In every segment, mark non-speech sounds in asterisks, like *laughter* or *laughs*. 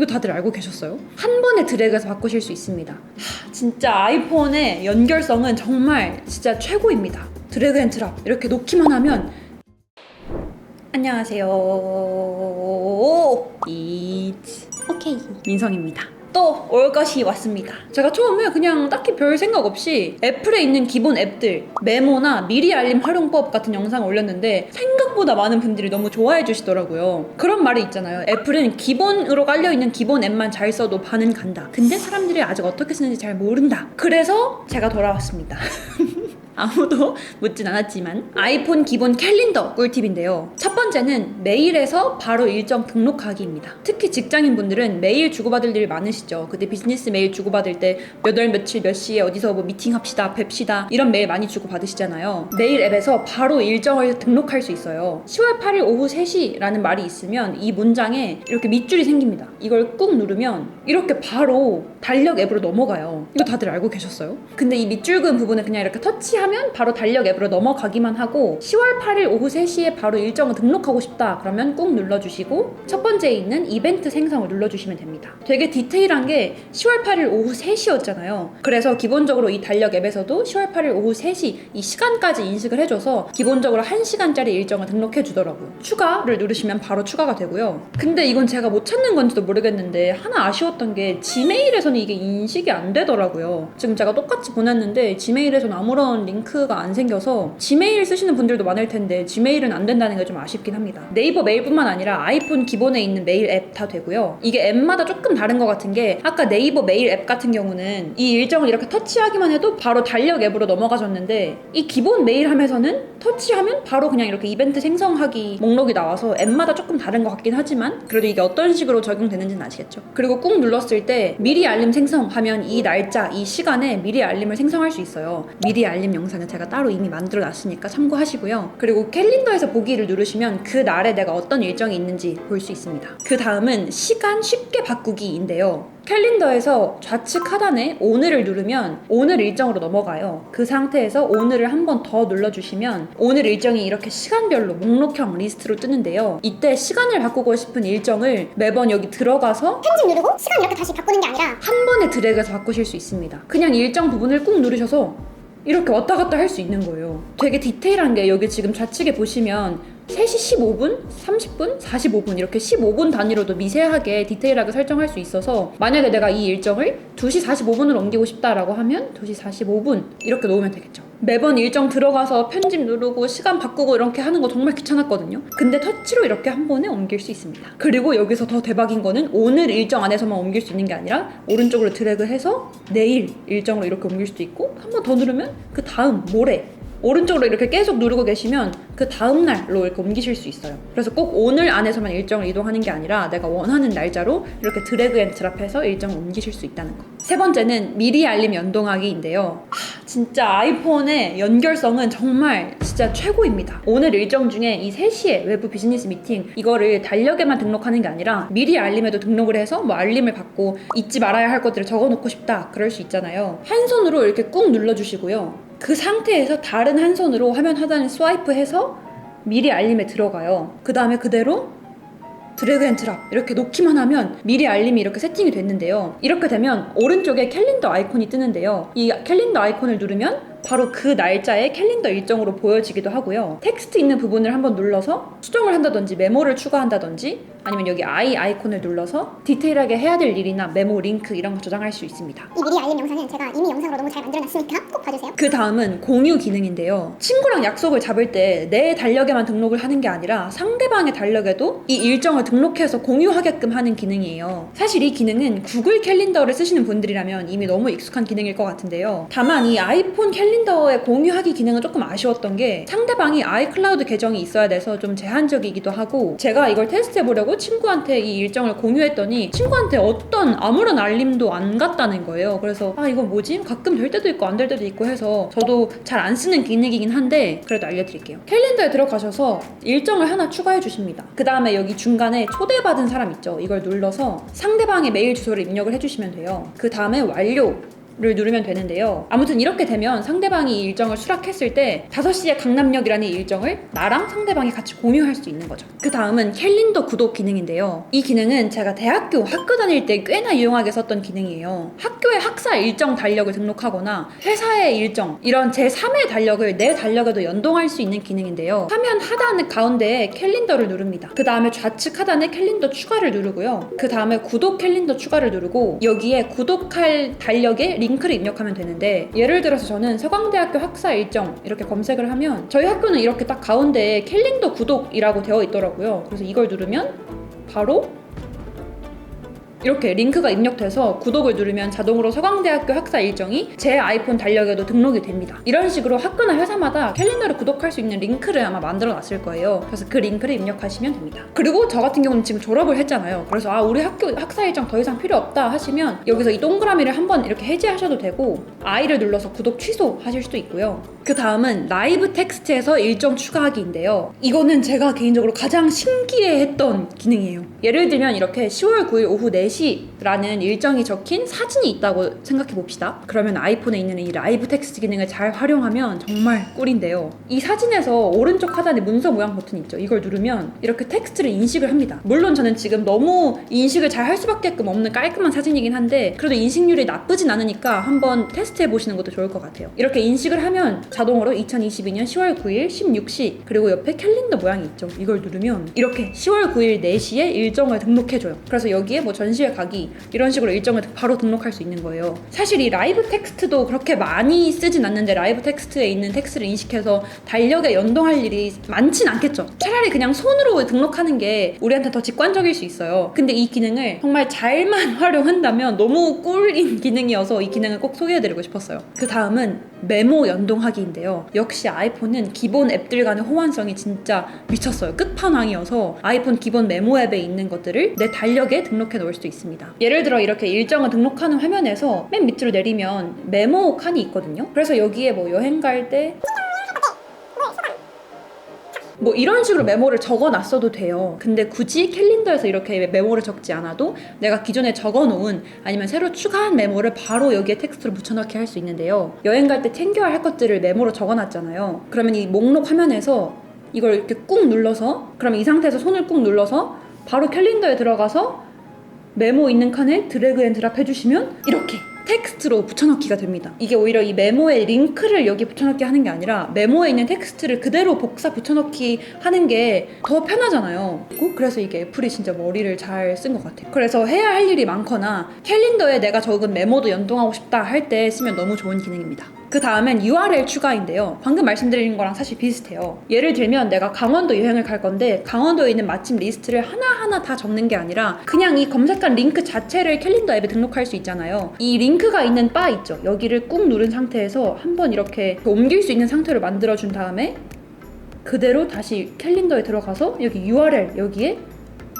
이거 다들 알고 계셨어요? 한 번에 드래그해서 바꾸실 수 있습니다. 하, 진짜 아이폰의 연결성은 정말 진짜 최고입니다. 드래그 앤 트랍 이렇게 놓기만 하면 안녕하세요. 이츠 오케이 민성입니다. 또 올 것이 왔습니다. 제가 처음에 그냥 딱히 별 생각 없이 애플에 있는 기본 앱들 메모나 미리 알림 활용법 같은 영상을 올렸는데 생각보다 많은 분들이 너무 좋아해 주시더라고요. 그런 말이 있잖아요. 애플은 기본으로 깔려 있는 기본 앱만 잘 써도 반은 간다. 근데 사람들이 아직 어떻게 쓰는지 잘 모른다. 그래서 제가 돌아왔습니다. *laughs* 아무도 묻진 않았지만 아이폰 기본 캘린더 꿀팁인데요. 첫 번째는 메일에서 바로 일정 등록하기입니다. 특히 직장인 분들은 메일 주고받을 일이 많으시죠. 근데 비즈니스 메일 주고받을 때 몇 월 며칠 몇 시에 어디서 뭐 미팅합시다, 뵙시다 이런 메일 많이 주고받으시잖아요. 메일 앱에서 바로 일정을 등록할 수 있어요. 10월 8일 오후 3시라는 말이 있으면 이 문장에 이렇게 밑줄이 생깁니다. 이걸 꾹 누르면 이렇게 바로 달력 앱으로 넘어가요. 이거 다들 알고 계셨어요? 근데 이 밑줄 그은 부분을 그냥 이렇게 터치하면 바로 달력 앱으로 넘어가기만 하고 10월 8일 오후 3시에 바로 일정을 등록 하고 싶다 그러면 꾹 눌러주시고 첫 번째에 있는 이벤트 생성을 눌러주시면 됩니다. 되게 디테일한 게 10월 8일 오후 3시였잖아요. 그래서 기본적으로 이 달력 앱에서도 10월 8일 오후 3시 이 시간까지 인식을 해줘서 기본적으로 1시간짜리 일정을 등록해 주더라고요. 추가를 누르시면 바로 추가가 되고요. 근데 이건 제가 못 찾는 건지도 모르겠는데 하나 아쉬웠던 게 지메일에서는 이게 인식이 안 되더라고요. 지금 제가 똑같이 보냈는데 지메일에서는 아무런 링크가 안 생겨서 지메일 쓰시는 분들도 많을 텐데 지메일은 안 된다는 게 좀 아쉽긴 합니다. 네이버 메일뿐만 아니라 아이폰 기본에 있는 메일 앱 다 되고요. 이게 앱마다 조금 다른 것 같은 게 아까 네이버 메일 앱 같은 경우는 이 일정을 이렇게 터치하기만 해도 바로 달력 앱으로 넘어가줬는데 이 기본 메일 함에서는 터치하면 바로 그냥 이렇게 이벤트 생성하기 목록이 나와서 앱마다 조금 다른 것 같긴 하지만 그래도 이게 어떤 식으로 적용되는지는 아시겠죠? 그리고 꾹 눌렀을 때 미리 알림 생성하면 이 날짜, 이 시간에 미리 알림을 생성할 수 있어요. 미리 알림 영상은 제가 따로 이미 만들어 놨으니까 참고하시고요. 그리고 캘린더에서 보기를 누르시면 그 날에 내가 어떤 일정이 있는지 볼 수 있습니다. 그 다음은 시간 쉽게 바꾸기인데요. 캘린더에서 좌측 하단에 오늘을 누르면 오늘 일정으로 넘어가요. 그 상태에서 오늘을 한 번 더 눌러주시면 오늘 일정이 이렇게 시간별로 목록형 리스트로 뜨는데요. 이때 시간을 바꾸고 싶은 일정을 매번 여기 들어가서 편집 누르고 시간 이렇게 다시 바꾸는 게 아니라 한 번에 드래그해서 바꾸실 수 있습니다. 그냥 일정 부분을 꾹 누르셔서 이렇게 왔다 갔다 할 수 있는 거예요. 되게 디테일한 게 여기 지금 좌측에 보시면 3시 15분, 30분, 45분 이렇게 15분 단위로도 미세하게 디테일하게 설정할 수 있어서 만약에 내가 이 일정을 2시 45분으로 옮기고 싶다라고 하면 2시 45분 이렇게 놓으면 되겠죠. 매번 일정 들어가서 편집 누르고 시간 바꾸고 이렇게 하는 거 정말 귀찮았거든요. 근데 터치로 이렇게 한 번에 옮길 수 있습니다. 그리고 여기서 더 대박인 거는 오늘 일정 안에서만 옮길 수 있는 게 아니라 오른쪽으로 드래그 해서 내일 일정으로 이렇게 옮길 수도 있고 한 번 더 누르면 그 다음 모레 오른쪽으로 이렇게 계속 누르고 계시면 그 다음 날로 이렇게 옮기실 수 있어요. 그래서 꼭 오늘 안에서만 일정을 이동하는 게 아니라 내가 원하는 날짜로 이렇게 드래그 앤 드랍해서 일정을 옮기실 수 있다는 거. 세 번째는 미리 알림 연동하기인데요. 하, 진짜 아이폰의 연결성은 정말 진짜 최고입니다. 오늘 일정 중에 이 3시에 외부 비즈니스 미팅 이거를 달력에만 등록하는 게 아니라 미리 알림에도 등록을 해서 뭐 알림을 받고 잊지 말아야 할 것들을 적어 놓고 싶다. 그럴 수 있잖아요. 한 손으로 이렇게 꾹 눌러 주시고요. 그 상태에서 다른 한 손으로 화면 하단을 스와이프해서 미리 알림에 들어가요. 그 다음에 그대로 드래그 앤 드랍 이렇게 놓기만 하면 미리 알림이 이렇게 세팅이 됐는데요. 이렇게 되면 오른쪽에 캘린더 아이콘이 뜨는데요. 이 캘린더 아이콘을 누르면 바로 그 날짜의 캘린더 일정으로 보여지기도 하고요. 텍스트 있는 부분을 한번 눌러서 수정을 한다든지 메모를 추가한다든지 아니면 여기 아이 아이콘을 눌러서 디테일하게 해야 될 일이나 메모 링크 이런 거 저장할 수 있습니다. 이 미리 알림 영상은 제가 이미 영상으로 너무 잘 만들어놨으니까 꼭 봐주세요. 그 다음은 공유 기능인데요. 친구랑 약속을 잡을 때 내 달력에만 등록을 하는 게 아니라 상대방의 달력에도 이 일정을 등록해서 공유하게끔 하는 기능이에요. 사실 이 기능은 구글 캘린더를 쓰시는 분들이라면 이미 너무 익숙한 기능일 것 같은데요. 다만 이 아이폰 캘린더 의 공유하기 기능은 조금 아쉬웠던 게 상대방이 아이클라우드 계정이 있어야 돼서 좀 제한적이기도 하고 제가 이걸 테스트해 보려고 친구한테 이 일정을 공유했더니 친구한테 어떤 아무런 알림도 안 갔다는 거예요. 그래서 아 이건 뭐지? 가끔 될 때도 있고 안 될 때도 있고 해서 저도 잘 안 쓰는 기능이긴 한데 그래도 알려드릴게요. 캘린더에 들어가셔서 일정을 하나 추가해 주십니다. 그 다음에 여기 중간에 초대받은 사람 있죠? 이걸 눌러서 상대방의 메일 주소를 입력을 해주시면 돼요. 그 다음에 완료 를 누르면 되는데요. 아무튼 이렇게 되면 상대방이 이 일정을 수락했을 때 5시에 강남역이라는 이 일정을 나랑 상대방이 같이 공유할 수 있는 거죠. 그 다음은 캘린더 구독 기능인데요. 이 기능은 제가 대학교 학교 다닐 때 꽤나 유용하게 썼던 기능이에요. 학교의 학사 일정 달력을 등록하거나 회사의 일정 이런 제3의 달력을 내 달력에도 연동할 수 있는 기능인데요. 화면 하단 가운데에 캘린더를 누릅니다. 그 다음에 좌측 하단에 캘린더 추가를 누르고요. 그 다음에 구독 캘린더 추가를 누르고 여기에 구독할 달력에 링크를 입력하면 되는데 예를 들어서 저는 서강대학교 학사 일정 이렇게 검색을 하면 저희 학교는 이렇게 딱 가운데에 캘린더 구독이라고 되어 있더라고요. 그래서 이걸 누르면 바로 이렇게 링크가 입력돼서 구독을 누르면 자동으로 서강대학교 학사 일정이 제 아이폰 달력에도 등록이 됩니다. 이런 식으로 학교나 회사마다 캘린더를 구독할 수 있는 링크를 아마 만들어 놨을 거예요. 그래서 그 링크를 입력하시면 됩니다. 그리고 저 같은 경우는 지금 졸업을 했잖아요. 그래서 아 우리 학교 학사 일정 더 이상 필요 없다 하시면 여기서 이 동그라미를 한번 이렇게 해제하셔도 되고 I를 눌러서 구독 취소하실 수도 있고요. 그 다음은 라이브 텍스트에서 일정 추가하기인데요. 이거는 제가 개인적으로 가장 신기해했던 기능이에요. 예를 들면 이렇게 10월 9일 오후 4시 라는 일정이 적힌 사진이 있다고 생각해 봅시다. 그러면 아이폰에 있는 이 라이브 텍스트 기능을 잘 활용하면 정말 꿀인데요. 이 사진에서 오른쪽 하단에 문서 모양 버튼 있죠. 이걸 누르면 이렇게 텍스트를 인식을 합니다. 물론 저는 지금 너무 인식을 잘 할 수밖에 없는 깔끔한 사진이긴 한데 그래도 인식률이 나쁘진 않으니까 한번 테스트해 보시는 것도 좋을 것 같아요. 이렇게 인식을 하면 자동으로 2022년 10월 9일 16시 그리고 옆에 캘린더 모양이 있죠. 이걸 누르면 이렇게 10월 9일 4시에 일정을 등록해줘요. 그래서 여기에 뭐 전시 회 가기 이런 식으로 일정을 바로 등록할 수 있는 거예요. 사실 이 라이브 텍스트도 그렇게 많이 쓰진 않는데 라이브 텍스트에 있는 텍스트를 인식해서 달력에 연동할 일이 많진 않겠죠. 차라리 그냥 손으로 등록하는 게 우리한테 더 직관적일 수 있어요. 근데 이 기능을 정말 잘만 *laughs* 활용한다면 너무 꿀인 기능이어서 이 기능을 꼭 소개해드리고 싶었어요. 그 다음은 메모 연동하기인데요. 역시 아이폰은 기본 앱들 간의 호환성이 진짜 미쳤어요. 끝판왕이어서 아이폰 기본 메모 앱에 있는 것들을 내 달력에 등록해 놓을 수도 있습니다. 예를 들어 이렇게 일정을 등록하는 화면에서 맨 밑으로 내리면 메모 칸이 있거든요. 그래서 여기에 뭐 여행 갈때 뭐 이런 식으로 메모를 적어 놨어도 돼요. 근데 굳이 캘린더에서 이렇게 메모를 적지 않아도 내가 기존에 적어 놓은 아니면 새로 추가한 메모를 바로 여기에 텍스트로 붙여넣기 할 수 있는데요. 여행 갈 때 챙겨야 할 것들을 메모로 적어 놨잖아요. 그러면 이 목록 화면에서 이걸 이렇게 꾹 눌러서 그러면 이 상태에서 손을 꾹 눌러서 바로 캘린더에 들어가서 메모 있는 칸에 드래그 앤 드랍 해주시면 이렇게 텍스트로 붙여넣기가 됩니다. 이게 오히려 이 메모의 링크를 여기 붙여넣기 하는 게 아니라 메모에 있는 텍스트를 그대로 복사 붙여넣기 하는 게 더 편하잖아요. 그래서 이게 애플이 진짜 머리를 잘 쓴 것 같아요. 그래서 해야 할 일이 많거나 캘린더에 내가 적은 메모도 연동하고 싶다 할 때 쓰면 너무 좋은 기능입니다. 그 다음엔 URL 추가인데요. 방금 말씀드린 거랑 사실 비슷해요. 예를 들면 내가 강원도 여행을 갈 건데 강원도에 있는 맛집 리스트를 하나하나 다 적는 게 아니라 그냥 이 검색한 링크 자체를 캘린더 앱에 등록할 수 있잖아요. 이 링크 가 있는 바 있죠. 여기를 꾹 누른 상태에서 한번 이렇게 옮길 수 있는 상태로 만들어준 다음에 그대로 다시 캘린더에 들어가서 여기 URL 여기에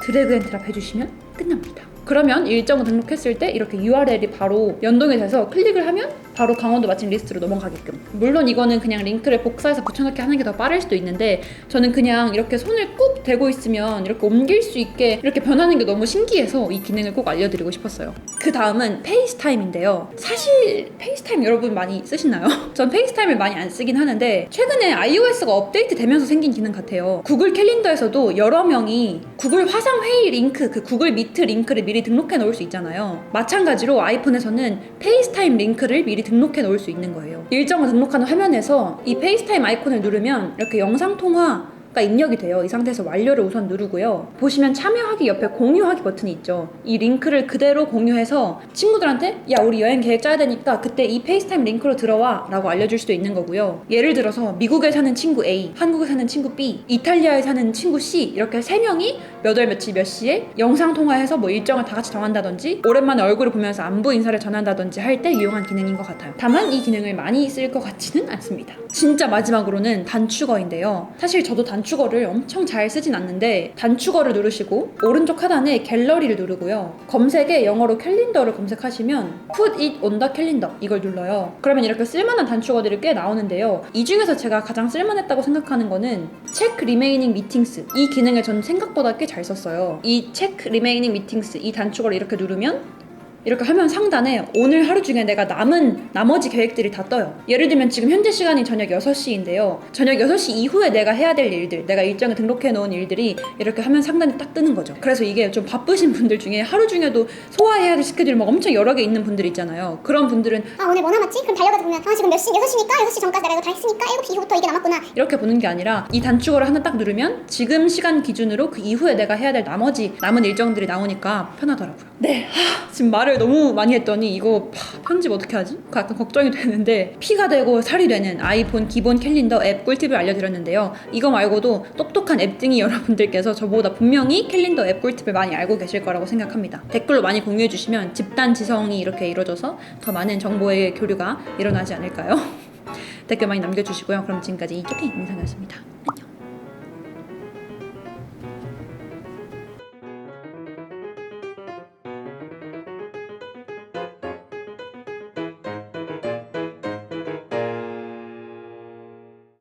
드래그 앤 드랍 해주시면 끝납니다. 그러면 일정을 등록했을 때 이렇게 URL이 바로 연동이 돼서 클릭을 하면 바로 강원도 맛집 리스트로 넘어가게끔. 물론 이거는 그냥 링크를 복사해서 붙여넣기 하는 게 더 빠를 수도 있는데 저는 그냥 이렇게 손을 꾹 대고 있으면 이렇게 옮길 수 있게 이렇게 변하는 게 너무 신기해서 이 기능을 꼭 알려드리고 싶었어요. 그 다음은 페이스타임인데요. 사실 페이스타임 여러분 많이 쓰시나요? *laughs* 전 페이스타임을 많이 안 쓰긴 하는데 최근에 iOS가 업데이트 되면서 생긴 기능 같아요. 구글 캘린더에서도 여러 명이 구글 화상 회의 링크, 그 구글 미트 링크를 미리 등록해 놓을 수 있잖아요. 마찬가지로 아이폰에서는 페이스타임 링크를 미리 등록해 놓을 수 있는 거예요. 일정을 등록하는 화면에서 이 페이스타임 아이콘을 누르면 이렇게 영상 통화 가 입력이 돼요. 이 상태에서 완료를 우선 누르고요. 보시면 참여하기 옆에 공유하기 버튼이 있죠. 이 링크를 그대로 공유해서 친구들한테 야 우리 여행 계획 짜야 되니까 그때 이 페이스타임 링크로 들어와 라고 알려줄 수도 있는 거고요. 예를 들어서 미국에 사는 친구 A, 한국에 사는 친구 B, 이탈리아에 사는 친구 C 이렇게 세 명이 몇 월 며칠 몇 시에 영상 통화해서 뭐 일정을 다 같이 정한다든지 오랜만에 얼굴을 보면서 안부 인사를 전한다든지 할 때 유용한 기능인 것 같아요. 다만 이 기능을 많이 쓸 것 같지는 않습니다. 진짜 마지막으로는 단축어인데요. 사실 저도 단 축어를 엄청 잘 쓰진 않는데 단축어를 누르시고 오른쪽 하단에 갤러리를 누르고요. 검색에 영어로 캘린더를 검색하시면 Put it on the calendar 이걸 눌러요. 그러면 이렇게 쓸만한 단축어들이 꽤 나오는데요. 이 중에서 제가 가장 쓸만했다고 생각하는 거는 Check remaining meetings 이 기능을 저는 생각보다 꽤 잘 썼어요. 이 Check remaining meetings 이 단축어를 이렇게 누르면 이렇게 하면 상단에 오늘 하루 중에 내가 남은 나머지 계획들이 다 떠요. 예를 들면 지금 현재 시간이 저녁 6시인데요. 저녁 6시 이후에 내가 해야 될 일들, 내가 일정에 등록해 놓은 일들이 이렇게 하면 상단에 딱 뜨는 거죠. 그래서 이게 좀 바쁘신 분들 중에 하루 중에도 소화해야 될 스케줄이 막 엄청 여러 개 있는 분들 있잖아요. 그런 분들은 아 오늘 뭐 남았지? 그럼 달려가서 보면 아 지금 몇 시? 6시니까 6시 전까지 내가 이거 다 했으니까 7시 이후부터 이게 남았구나 이렇게 보는 게 아니라 이 단축어를 하나 딱 누르면 지금 시간 기준으로 그 이후에 내가 해야 될 나머지 남은 일정들이 나오니까 편하더라고요. 네, 하, 지금 말을 너무 많이 했더니 이거 하, 편집 어떻게 하지? 약간 걱정이 *laughs* 되는데 피가 되고 살이 되는 아이폰 기본 캘린더 앱 꿀팁을 알려드렸는데요. 이거 말고도 똑똑한 앱등이 *laughs* 여러분들께서 저보다 분명히 캘린더 앱 꿀팁을 많이 알고 계실 거라고 생각합니다. 댓글로 많이 공유해 주시면 집단 지성이 이렇게 이루어져서 더 많은 정보의 교류가 일어나지 않을까요? *laughs* 댓글 많이 남겨주시고요. 그럼 지금까지 이쪽이 민상이었습니다. 안녕.